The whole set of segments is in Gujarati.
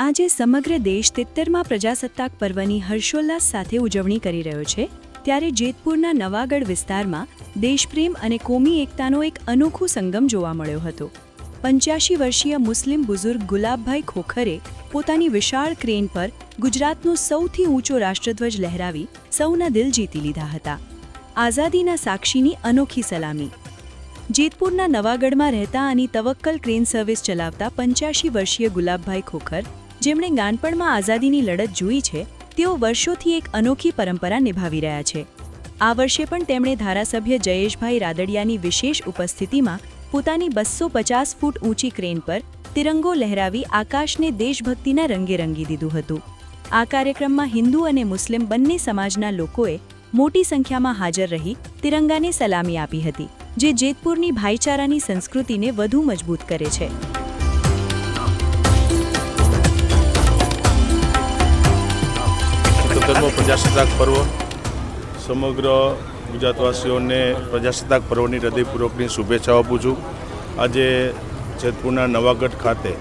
આજે સમગ્ર દેશ તેત્તરમાં પ્રજાસત્તાક પર્વની હર્ષોલ્લાસ સાથે ઉજવણી કરી રહ્યો છે, ત્યારે જેતપુરના નવાગઢ વિસ્તારમાં દેશપ્રેમ અને કોમી એકતાનો એક અનોખો સંગમ જોવા મળ્યો હતો. પંચ્યાસી વર્ષીય મુસ્લિમ બુઝુર્ગ ગુલાબભાઈ ખોખરે પોતાની વિશાળ ક્રેન પર ગુજરાતનો સૌથી ઊંચો રાષ્ટ્રધ્વજ લહેરાવી સૌના દિલ જીતી લીધા હતા. આઝાદીના સાક્ષીની અનોખી સલામી. જેતપુરના નવાગઢમાં રહેતા અને તવક્કલ ક્રેન સર્વિસ ચલાવતા પંચ્યાસી વર્ષીય ગુલાબભાઈ ખોખર જેમણે નાનપણમાં આઝાદીની લડત જોઈ છે, તેઓ વર્ષોથી એક અનોખી પરંપરા નિભાવી રહ્યા છે. આ વર્ષે પણ તેમણે ધારાસભ્ય જયેશભાઈ રાદડિયાની વિશેષ ઉપસ્થિતિમાં પોતાની બસો પચાસ ફૂટ ઊંચી ક્રેન પર તિરંગો લહેરાવી આકાશને દેશભક્તિના રંગે રંગી દીધું હતું. આ કાર્યક્રમમાં હિન્દુ અને મુસ્લિમ બંને સમાજના લોકોએ મોટી સંખ્યામાં હાજર રહી તિરંગાને સલામી આપી હતી, જે જેતપુરની ભાઈચારાની સંસ્કૃતિને વધુ મજબૂત કરે છે. સિત્તોતેરમો પ્રજાસત્તાક પર્વ, સમગ્ર ગુજરાતવાસીઓને પ્રજાસત્તાક પર્વની હૃદયપૂર્વકની શુભેચ્છાઓ આપું છું. આજે જેતપુરના નવાગઢ ખાતે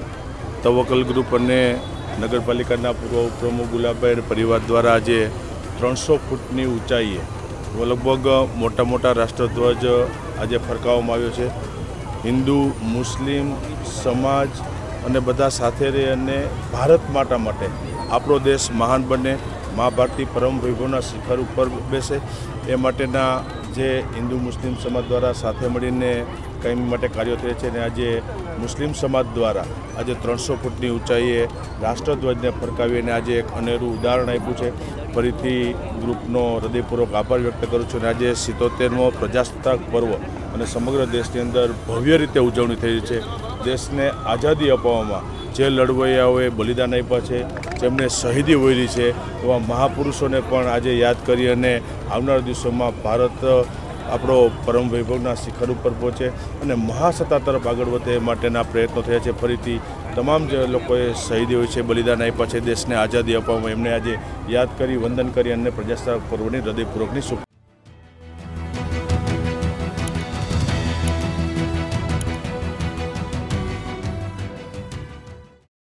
તવકલ ગ્રુપ અને નગરપાલિકાના પૂર્વ ઉપપ્રમુખ ગુલાબભાઈ પરિવાર દ્વારા આજે ત્રણસો ફૂટની ઊંચાઈએ લગભગ મોટા મોટા રાષ્ટ્રધ્વજ આજે ફરકાવવામાં આવ્યો છે. હિન્દુ, મુસ્લિમ, સમાજ અને બધા સાથે રહી અને ભારત માતા માટે આપણો દેશ મહાન બને. મા ભારતી પરમ વૈભવના શિખર ઉપર બેસે. એ માટેના જે હિન્દુ મુસ્લિમ સમાજ દ્વારા સાથે મળીને કાયમી માટે કાર્યો થયા છે અને આજે મુસ્લિમ સમાજ દ્વારા આજે ત્રણસો ફૂટની ઊંચાઈએ રાષ્ટ્રધ્વજને ફરકાવીને આજે એક અનેરું ઉદાહરણ આપ્યું છે. ફરીથી ગ્રુપનો હૃદયપૂર્વક આભાર વ્યક્ત કરું છું અને આજે સિત્તોતેરમો પ્રજાસત્તાક પર્વ અને સમગ્ર દેશની અંદર ભવ્ય રીતે ઉજવણી થઈ છે. દેશને આઝાદી અપાવવામાં જે લડવૈયાઓએ બલિદાન આપ્યા છે જેમણે શહીદી વહેરી છે, એવા મહાપુરુષોને પણ આજે યાદ કરી અને આવનારા દિવસોમાં ભારત, આપણો પરમ વૈભવના શિખર ઉપર પહોંચે અને મહાસત્તા તરફ આગળ વધે માટેના પ્રયત્નો થયા છે. ફરીથી તમામ જે લોકોએ શહીદી હોય છે, બલિદાન આપ્યા છે, દેશને આઝાદી અપાવવામાં એમને આજે યાદ કરી, વંદન કરી અને પ્રજાસત્તાક પર્વની હૃદયપૂર્વકની શુભ